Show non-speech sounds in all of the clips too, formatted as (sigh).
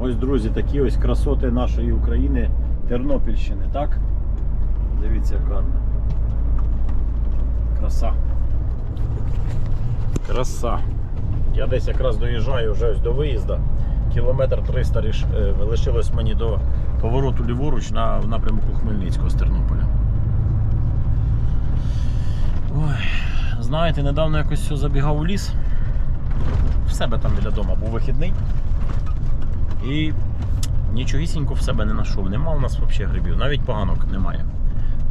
Ось, друзі, такі ось красоти нашої України, Тернопільщини, так? Дивіться, як гарно. Краса. Краса. Я десь якраз доїжджаю вже ось до виїзду. Кілометр 300 ріш- е, лишилось мені до повороту ліворуч на, в напрямку Хмельницького з Тернополя. Знаєте, недавно якось забігав у ліс. В себе там біля дому був вихідний. І нічогісінько в себе не знайшов. Нема у нас взагалі грибів, навіть поганок немає.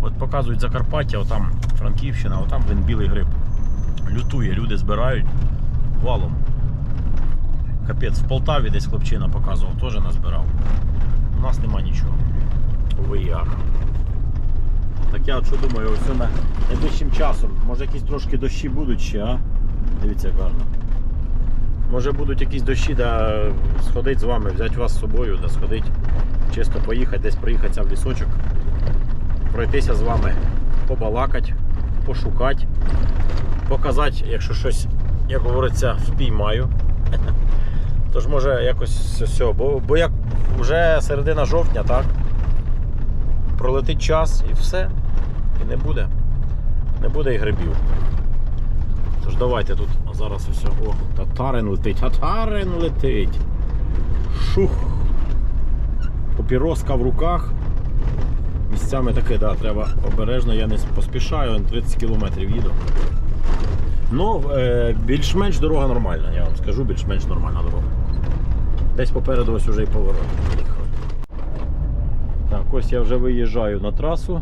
От показують Закарпаття, отам Франківщина, отам блин, білий гриб. Лютує, люди збирають валом. Капець, в Полтаві десь хлопчина показував, теж назбирав. У нас нема нічого. Увы, як. Так я от що думаю, ось на часом. Може якісь трошки дощі будуть ще, а? Дивіться, як гарно. Може будуть якісь дощі, да сходить з вами, взяти вас з собою, да сходить, чисто поїхати, десь проїхатися в лісочок, пройтися з вами, побалакати, пошукати, показати, якщо щось, як говориться, впіймаю. (laughs) Тож може якось все, бо, бо як вже середина жовтня, так? Пролетить час і все. І не буде. Не буде і грибів. Тож давайте тут зараз усе. О, татарин летить, татарин летить. Шух. Папіроска в руках. Місцями таке, да, треба обережно, я не поспішаю, 30 кілометрів їду. Ну, е, більш-менш дорога нормальна, я вам скажу, більш-менш нормальна дорога. Десь попереду ось уже і поворот. Так, ось я вже виїжджаю на трасу.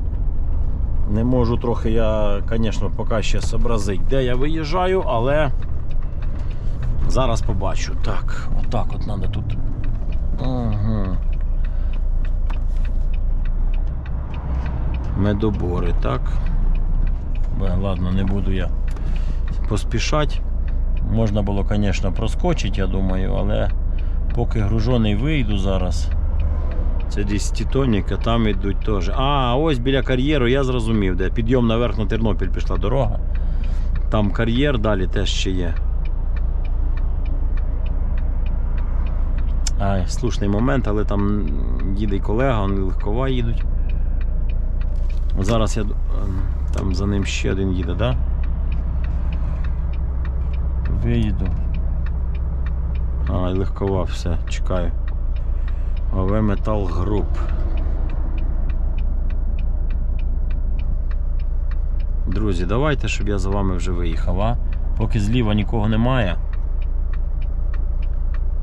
Не можу трохи я, звісно, поки ще зобразити, де я виїжджаю, але зараз побачу. Так, отак от треба тут. Ага. Медобори, так. Бе, Ладно, не буду я поспішати. Можна було, звісно, проскочити, я думаю, але поки гружений вийду зараз. Це 10 тонік, а там йдуть теж. А, ось біля кар'єру, я зрозумів, де підйом наверх на Тернопіль пішла дорога. Там кар'єр далі теж ще є. Ай, слушний момент, але там їде й колега, вони легкова їдуть. Зараз я. ем, Там за ним ще один їде, так? Да? Виїду. А, і легкова, все, чекаю. АВ Метал Груп. Друзі, давайте, щоб я за вами вже виїхав, а? Поки зліва нікого немає.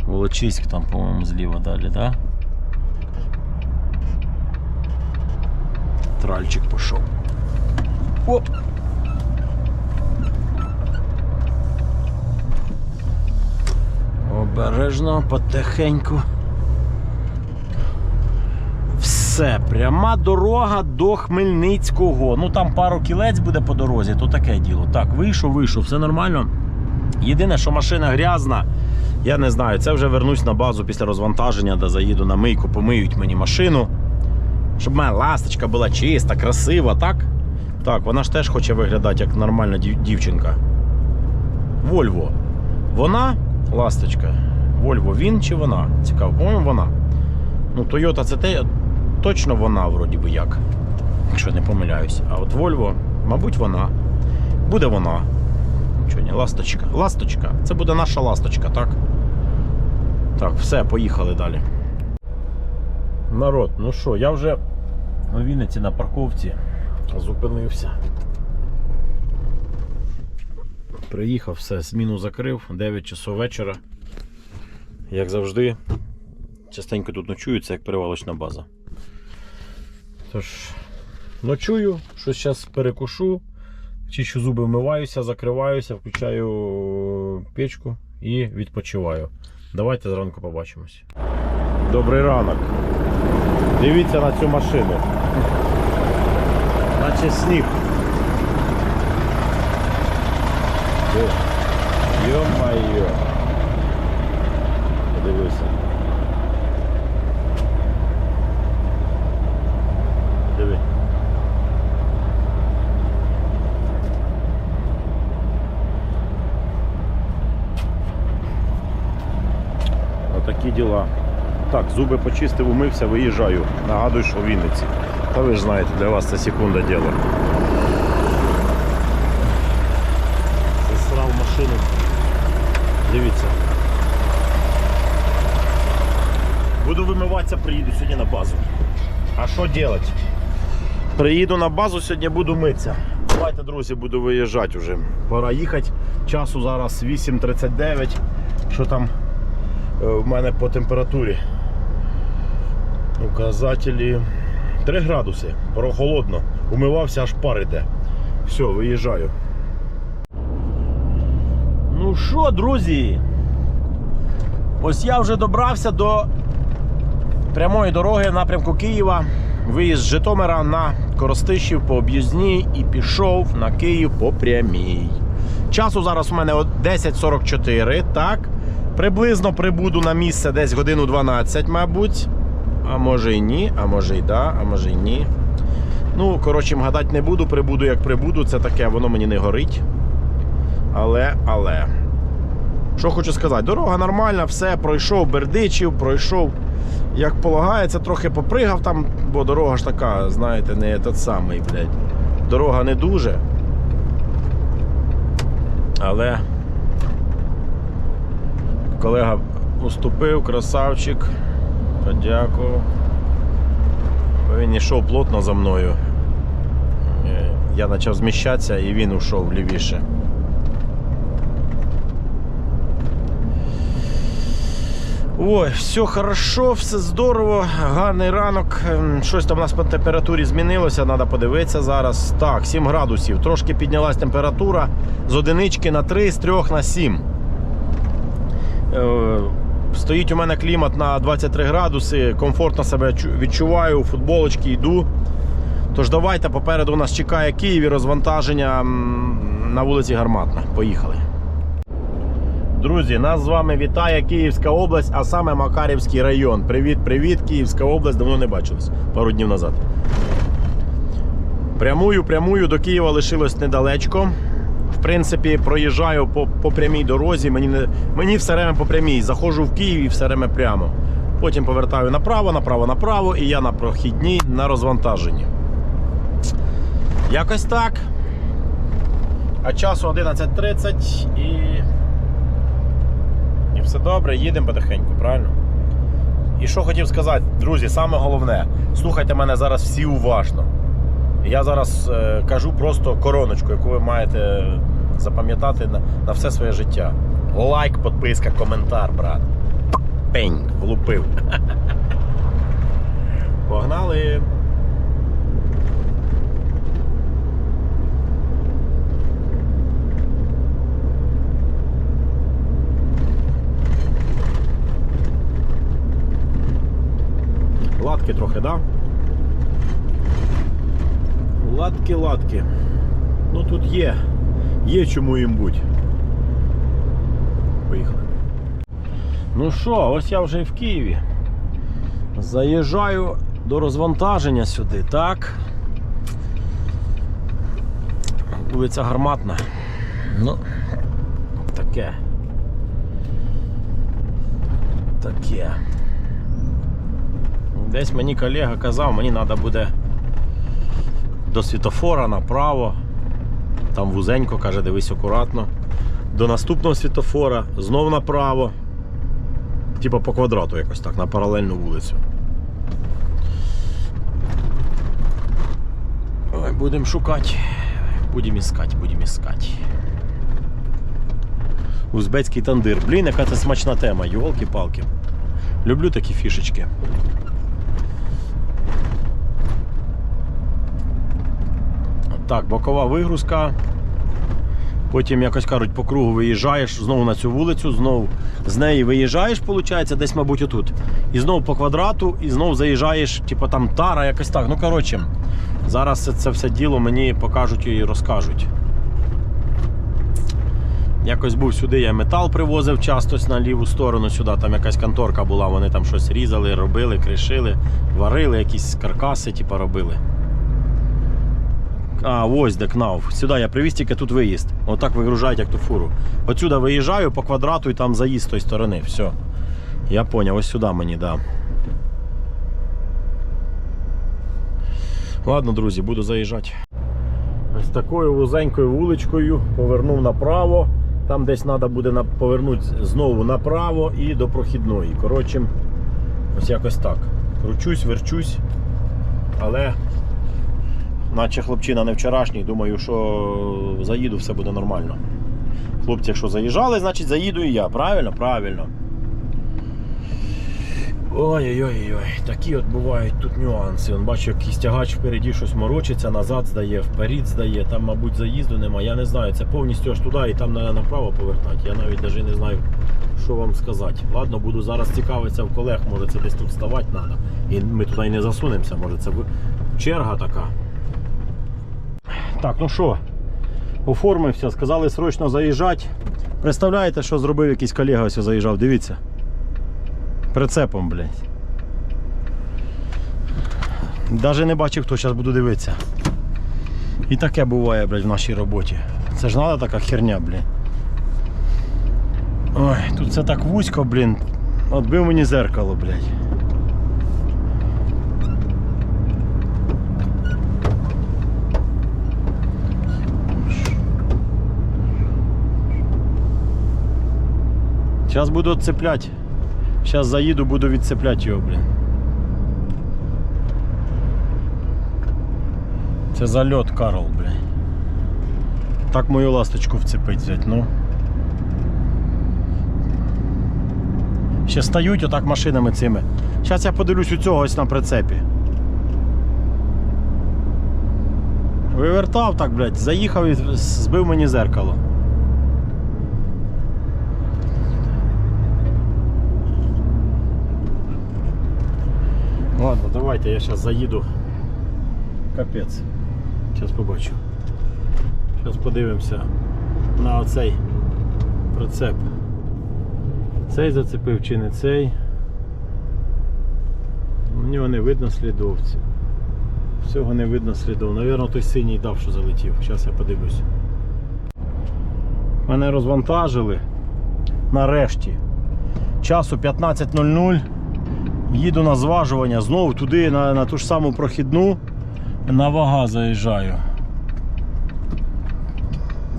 Волочиськ там, по-моєму, зліва далі, так? Да? Тральчик пішов. Оп! Обережно, потихеньку. Все, пряма дорога до Хмельницького. Ну там пару кілець буде по дорозі, то таке діло. Так, вийшов, вийшов, все нормально. Єдине, що машина грязна, я не знаю, це вже вернусь на базу після розвантаження, де заїду на мийку, помиють мені машину. Щоб моя ласточка була чиста, красива, так? Так, вона ж теж хоче виглядати як нормальна дів- дівчинка. Вольво. Вона ласточка. Вольво він чи вона? Цікаво, по-моєму, вона. Ну, Toyota це те, точно вона, вроді би як. Якщо не помиляюсь. А от Volvo, мабуть, вона. Буде вона. Нічого ні, ласточка. Ласточка. Це буде наша ласточка, так? Так, все, поїхали далі. Народ, ну що, я вже у Вінниці на парковці зупинився. Приїхав, все, зміну закрив, 9 часов вечора. Як завжди, частенько тут це як перевалочна база. Тож, ночую, щось зараз перекушу, чищу зуби, вмиваюся, закриваюся, включаю печку і відпочиваю. Давайте зранку побачимось. Добрий ранок. Дивіться на цю машину. Наче сніг. Йо-майо. Подивися. Диви. такі діла. Так, зуби почистив, умився, виїжджаю. Нагадую, що в Вінниці. Та ви ж знаєте, для вас це секунда діло. Засрав машину. Дивіться. Буду вимиватися, приїду сьогодні на базу. А що робити? Приїду на базу, сьогодні буду митися. Давайте, друзі, буду виїжджати вже. Пора їхати. Часу зараз 8.39. Що там в мене по температурі? Указателі 3 градуси. Прохолодно. Умивався, аж пар іде. Все, виїжджаю. Ну що, друзі? Ось я вже добрався до прямої дороги напрямку Києва. Виїзд з Житомира на Коростишів по об'їзній і пішов на Київ по прямій. Часу зараз у мене 10.44, так. Приблизно прибуду на місце десь годину 12, мабуть. А може і ні, а може і да, а може і ні. Ну, коротше, гадати не буду, прибуду як прибуду, це таке, воно мені не горить. Але, але. Що хочу сказати, дорога нормальна, все, пройшов Бердичів, пройшов, як полагається, трохи попригав там, бо дорога ж така, знаєте, не тот самий, блядь. Дорога не дуже. Але колега уступив, красавчик. Подякував. Він йшов плотно за мною. Е, Я почав зміщатися і він ушов лівіше. Ой, все хорошо, все здорово, гарний ранок. Ем, Щось там у нас по температурі змінилося, треба подивитися зараз. Так, 7 градусів. Трошки піднялась температура з одинички на 3, з 3 на 7. Е, Стоїть у мене клімат на 23 градуси, комфортно себе відчуваю, у футболочці йду. Тож давайте попереду нас чекає Київ і розвантаження на вулиці Гарматна. Поїхали. Друзі, нас з вами вітає Київська область, а саме Макарівський район. Привіт, привіт, Київська область. Давно не бачились пару днів назад. Прямую, прямую до Києва лишилось недалечко. В принципі, проїжджаю по, по прямій дорозі. Мені, мені все время по прямій. Заходжу в Київ і все время прямо. Потім повертаю направо, направо, направо, і я на прохідній на розвантаженні. Якось так. А часу 11.30 і. І все добре, їдемо потихеньку, правильно? І що хотів сказати, друзі, саме головне, слухайте мене зараз всі уважно. Я зараз е, кажу просто короночку, яку ви маєте запам'ятати на, на все своє життя. Лайк, підписка, коментар, брат. Пень, влупив. (laughs) Погнали. Латки трохи, да? Латки, латки. Ну тут є. Є чому їм бути. Поїхали. Ну що, ось я вже і в Києві. Заїжджаю до розвантаження сюди, так. Вулиця Гарматна. Ну, таке. Таке. Десь мені колега казав, мені треба буде до світофора направо. Там вузенько, каже, дивись акуратно. До наступного світофора, знов направо. Типа по квадрату якось так, на паралельну вулицю. Ой, будемо шукати. Будемо іскати, будемо іскати. Узбецький тандир. Блін, яка це смачна тема, йолки-палки. Люблю такі фішечки. Так, бокова вигрузка. Потім якось кажуть, по кругу виїжджаєш знову на цю вулицю, знову з неї виїжджаєш, виходить, десь, мабуть, отут. І знову по квадрату, і знову заїжджаєш, типу там тара, якось так. Ну, коротше, зараз це, це все діло мені покажуть і розкажуть. Якось був сюди, я метал привозив часто на ліву сторону сюди. Там якась конторка була, вони там щось різали, робили, кришили, варили, якісь каркаси, типу, робили. А, ось де КНАУ. Сюди я привіз, тільки тут виїзд. Отак вигружають, як ту фуру. Отсюди виїжджаю по квадрату і там заїзд з тої сторони. Все. Я поняв, ось сюди мені, да. Ладно, друзі, буду заїжджати. Ось такою вузенькою вуличкою повернув направо. Там десь треба буде повернути знову направо і до прохідної. Коротше, ось якось так. Кручусь, верчусь, але наче хлопчина не вчорашній, думаю, що заїду, все буде нормально. Хлопці, якщо заїжджали, значить заїду і я. Правильно? Правильно. Ой-ой-ой, такі от бувають тут нюанси. Он бачу, якийсь тягач впереді щось морочиться, назад здає, вперед здає. Там, мабуть, заїзду нема. Я не знаю, це повністю аж туди і там на- направо повертати. Я навіть навіть не знаю, що вам сказати. Ладно, буду зараз цікавитися в колег, може це десь тут вставати треба. І ми туди і не засунемося, може це черга така. Так, ну що, оформився, сказали срочно заїжджати. Представляєте, що зробив якийсь колега ось заїжджав, дивіться. Прицепом, блядь. Даже не бачив, хто зараз буду дивитися. І таке буває, блядь, в нашій роботі. Це ж треба така херня, блін. Ой, тут все так вузько, блін. Отбив мені зеркало, блядь. Зараз буду відцепляти. Зараз заїду, буду відцепляти його, блін. Це зальот Карл, блін. Так мою ласточку вцепить взять, ну. Ще стають отак машинами цими. Зараз я подивлюсь у цього ось на прицепі. Вивертав так, блядь, заїхав і збив мені зеркало. Ладно, давайте я зараз заїду. Капець. Зараз побачу. Зараз подивимося на оцей прицеп. Цей зацепив чи не цей. У нього не видно слідовців. Всього не видно слідов. Навірно, той синій дав, що залетів. Зараз я подивлюсь. Мене розвантажили. Нарешті. Часу 15.00. Їду на зважування, знову туди, на, на ту ж саму прохідну. На вага заїжджаю.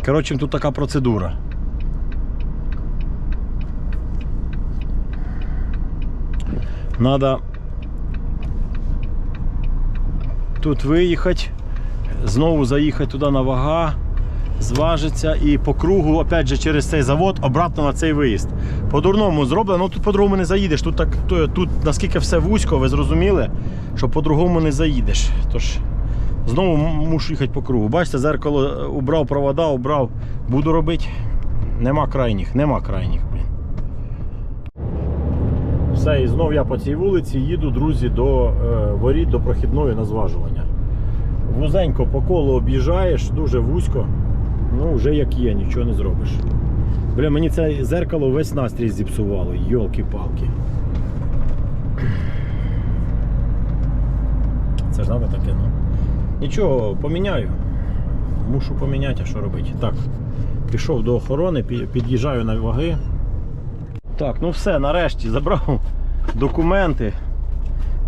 Коротше, тут така процедура. Надо тут виїхати, знову заїхати туди на вага, зважиться і по кругу, опять же, через цей завод, обратно на цей виїзд. По-дурному зроблено, ну тут по-другому не заїдеш. Тут так тут наскільки все вузько, ви зрозуміли, що по-другому не заїдеш. Тож знову мушу їхати по кругу. Бачите, зеркало е, убрав провода, убрав. Буду робити. Нема крайніх, нема крайніх, блін. Все, і знов я по цій вулиці їду, друзі, до е, воріт, до прохідної на зважування. Вузенько по колу об'їжджаєш, дуже вузько. Ну, вже як є, нічого не зробиш. Бля, мені це зеркало весь настрій зіпсувало, йолки-палки. Це ж треба таке, ну. Нічого, поміняю. Мушу поміняти, а що робити. Так, пішов до охорони, під'їжджаю на ваги. Так, ну все, нарешті забрав документи.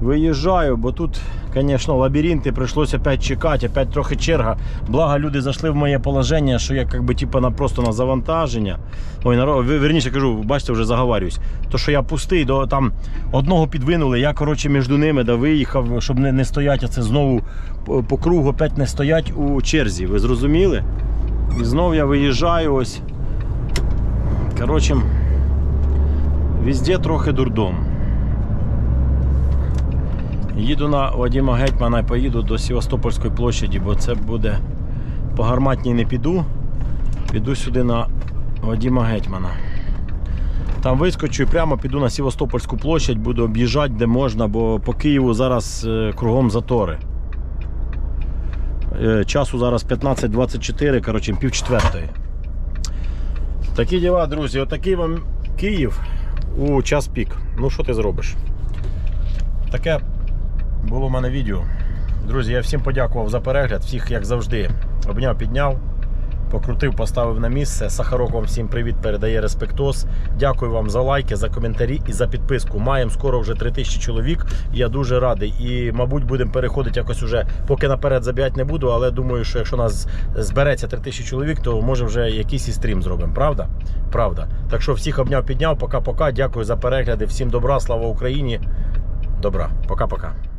Виїжджаю, бо тут, звісно, лабіринти прийшлося опять чекати, опять трохи черга. Благо люди зайшли в моє положення, що я как типу, на, просто на завантаження. Ой, на, верніше кажу, бачите, вже заговарююсь. То, що я пустий, до, там одного підвинули, я коротше, між ними да, виїхав, щоб не, не стояти, а це знову по, кругу опять не стоять у черзі. Ви зрозуміли? І знов я виїжджаю ось. Коротше, везде трохи дурдом. Їду на Вадима Гетьмана і поїду до Севастопольської площаді, бо це буде по гарматній не піду. Піду сюди на Вадима Гетьмана. Там вискочу і прямо піду на Севастопольську площадь, буду об'їжджати де можна, бо по Києву зараз е, кругом затори. Е, Часу зараз 15.24, коротше, пів четвертої. Такі діла, друзі, отакий вам Київ у час пік. Ну що ти зробиш? Таке було в мене відео. Друзі, я всім подякував за перегляд, всіх, як завжди, обняв, підняв. покрутив, поставив на місце. Сахарок вам всім привіт, передає респектос. Дякую вам за лайки, за коментарі і за підписку. Маємо скоро вже 3000 чоловік. Я дуже радий. І, мабуть, будемо переходити якось уже, поки наперед забігати не буду, але думаю, що якщо нас збереться 3000 чоловік, то може вже якийсь і стрім зробимо. Правда? Правда. Так що всіх обняв, підняв. Пока-пока. Дякую за перегляди. Всім добра, слава Україні. Добра. Пока-пока.